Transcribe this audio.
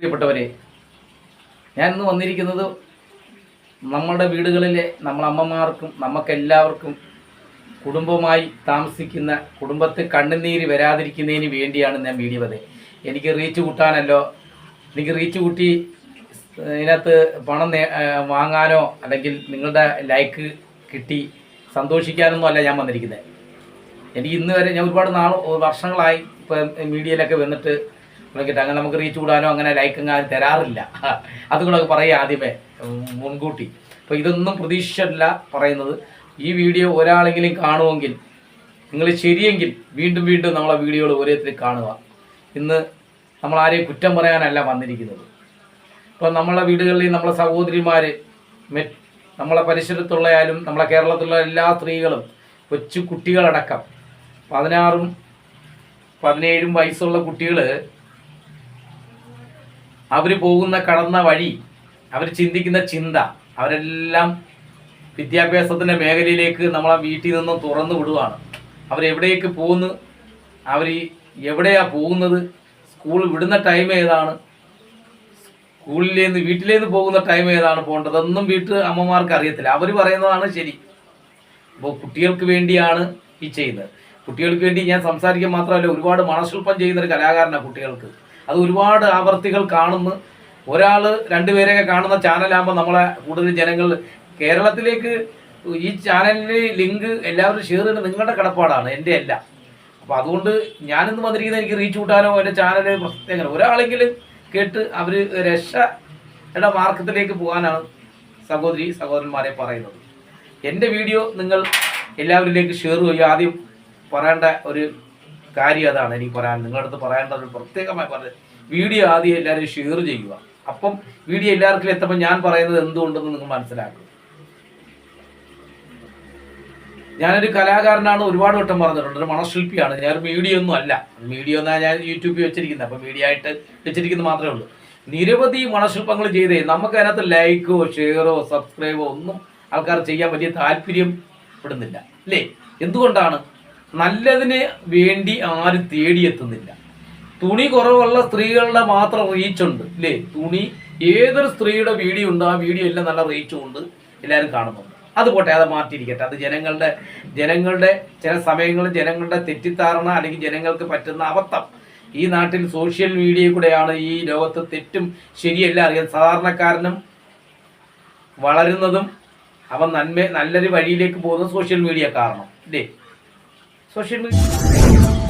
പ്രിയപ്പെട്ടവരെ ഞാൻ ഇന്ന് വന്നിരിക്കുന്നത് നമ്മളുടെ വീടുകളിലെ നമ്മളമ്മമാർക്കും നമുക്കെല്ലാവർക്കും കുടുംബമായി താമസിക്കുന്ന കുടുംബത്തെ കണ്ണുനീര് വരാതിരിക്കുന്നതിന് വേണ്ടിയാണ് ഞാൻ വീഡിയോ എനിക്ക് റീച്ച് കൂട്ടാനല്ലോ എനിക്ക് റീച്ച് കൂട്ടി ഇതിനകത്ത് പണം വാങ്ങാനോ അല്ലെങ്കിൽ നിങ്ങളുടെ ലൈക്ക് കിട്ടി സന്തോഷിക്കാനൊന്നും അല്ല ഞാൻ വന്നിരിക്കുന്നത്. എനിക്ക് ഇന്ന് വരെ ഞാൻ ഒരുപാട് നാൾ വർഷങ്ങളായി ഇപ്പം മീഡിയയിലൊക്കെ വന്നിട്ട് വിളിക്കട്ടെ അങ്ങനെ നമുക്ക് റീച്ച് കൂടാനോ അങ്ങനെ ലൈക്ക് അങ്ങനെ തരാറില്ല. അതുകൊണ്ടൊക്കെ പറയുക ആദ്യമേ മുൻകൂട്ടി. അപ്പോൾ ഇതൊന്നും പ്രതീക്ഷിച്ചല്ല പറയുന്നത്. ഈ വീഡിയോ ഒരാളെങ്കിലും കാണുമെങ്കിൽ നിങ്ങൾ ശരിയെങ്കിൽ വീണ്ടും വീണ്ടും നമ്മളെ വീഡിയോകൾ ഓരോരുത്തരും കാണുക. ഇന്ന് നമ്മൾ ആരെയും കുറ്റം പറയാനല്ല വന്നിരിക്കുന്നത്. ഇപ്പം നമ്മളെ വീടുകളിൽ നമ്മളെ സഹോദരിമാർ നമ്മളെ പരിസരത്തുള്ളയാലും നമ്മളെ കേരളത്തിലുള്ള എല്ലാ സ്ത്രീകളും കൊച്ചു കുട്ടികളടക്കം പതിനാറും പതിനേഴും വയസ്സുള്ള കുട്ടികൾ അവർ പോകുന്ന കടന്ന വഴി അവർ ചിന്തിക്കുന്ന ചിന്ത അവരെല്ലാം വിദ്യാഭ്യാസത്തിന്റെ മേഖലയിലേക്ക് നമ്മളെ വീട്ടിൽ നിന്നും തുറന്നു വിടുവാണ്. അവരെവിടേക്ക് പോകുന്നു? അവർ എവിടെയാണ് പോകുന്നത്? സ്കൂൾ വിടുന്ന ടൈം ഏതാണ്? സ്കൂളിലേന്ന് വീട്ടിലേന്ന് പോകുന്ന ടൈം ഏതാണ് പോകേണ്ടത്? വീട്ട് അമ്മമാർക്ക് അറിയത്തില്ല. അവർ പറയുന്നതാണ് ശരി. അപ്പോൾ കുട്ടികൾക്ക് വേണ്ടിയാണ് ഈ ചെയ്യുന്നത്. കുട്ടികൾക്ക് വേണ്ടി ഞാൻ സംസാരിക്കാൻ മാത്രമല്ല ഒരുപാട് മണശില്പം ചെയ്യുന്ന ഒരു കലാകാരനാണ് കുട്ടികൾക്ക്. അത് ഒരുപാട് ആവർത്തികൾ കാണുന്ന. ഒരാൾ രണ്ടുപേരെയൊക്കെ കാണുന്ന ചാനലാകുമ്പോൾ നമ്മളെ കൂടുതൽ ജനങ്ങൾ കേരളത്തിലേക്ക് ഈ ചാനലിന് ലിങ്ക് എല്ലാവരും ഷെയർ ചെയ്യുന്നത് നിങ്ങളുടെ കടപ്പാടാണ് എന്റെ അല്ല. അപ്പോൾ അതുകൊണ്ട് ഞാനിന്ന് വന്നിരിക്കുന്നത് എനിക്ക് റീച്ച് കൂട്ടാനോ എന്റെ ചാനൽ പ്രത്യേകം ഒരാളെങ്കിലും കേട്ട് അവർ രക്ഷയുടെ മാർഗത്തിലേക്ക് പോകാനാണ് സഹോദരി സഹോദരന്മാരെ പറയുന്നത്. എന്റെ വീഡിയോ നിങ്ങൾ എല്ലാവരിലേക്ക് ഷെയർ ചെയ്യുക. ആദ്യം പറയേണ്ട ഒരു കാര്യം അതാണ് എനിക്ക് പറയാൻ. നിങ്ങളുടെ അടുത്ത് പറയേണ്ട ഒരു പ്രത്യേകമായി പറഞ്ഞത് വീഡിയോ ആദ്യം എല്ലാവരും ഷെയർ ചെയ്യുക. അപ്പം വീഡിയോ എല്ലാവർക്കും എത്തുമ്പോൾ ഞാൻ പറയുന്നത് എന്തുകൊണ്ടെന്ന് നിങ്ങൾ മനസ്സിലാക്കും. ഞാനൊരു കലാകാരനാണ് ഒരുപാട് വട്ടം പറഞ്ഞിട്ടുണ്ട്. ഒരു മണശില്പിയാണ്. ഞാൻ മീഡിയ ഒന്നും അല്ല. മീഡിയ എന്നാൽ ഞാൻ യൂട്യൂബിൽ വെച്ചിരിക്കുന്നത്. അപ്പം മീഡിയ ആയിട്ട് വെച്ചിരിക്കുന്നത് മാത്രമേ ഉള്ളൂ. നിരവധി മണശില്പങ്ങൾ ചെയ്തേ. നമുക്ക് അതിനകത്ത് ലൈക്കോ ഷെയറോ സബ്സ്ക്രൈബോ ഒന്നും ആൾക്കാർ ചെയ്യാൻ വലിയ താല്പര്യം പെടുന്നില്ല. അല്ലേ? എന്തുകൊണ്ടാണ് നല്ലതിന് വേണ്ടി ആരും തേടിയെത്തുന്നില്ല. തുണി കുറവുള്ള സ്ത്രീകളുടെ മാത്രം റീച്ച് ഉണ്ട് അല്ലേ തുണി ഏതൊരു സ്ത്രീയുടെ വീഡിയോ ഉണ്ട് ആ വീഡിയോ എല്ലാം നല്ല റീച്ചും ഉണ്ട് എല്ലാവരും കാണുന്നുണ്ട്. അത് പോട്ടെ അത് മാറ്റിയിരിക്കട്ടെ. അത് ജനങ്ങളുടെ ജനങ്ങളുടെ ചില സമയങ്ങളിൽ ജനങ്ങളുടെ തെറ്റിദ്ധാരണ അല്ലെങ്കിൽ ജനങ്ങൾക്ക് പറ്റുന്ന അബദ്ധം. ഈ നാട്ടിൽ സോഷ്യൽ മീഡിയ കൂടെയാണ് ഈ ലോകത്ത് തെറ്റും ശരിയല്ല അറിയാൻ സാധാരണക്കാരനും വളരുന്നതും അവൻ നന്മ നല്ലൊരു വഴിയിലേക്ക് പോകുന്നത് സോഷ്യൽ മീഡിയ കാരണം അല്ലേ Sosyal medya...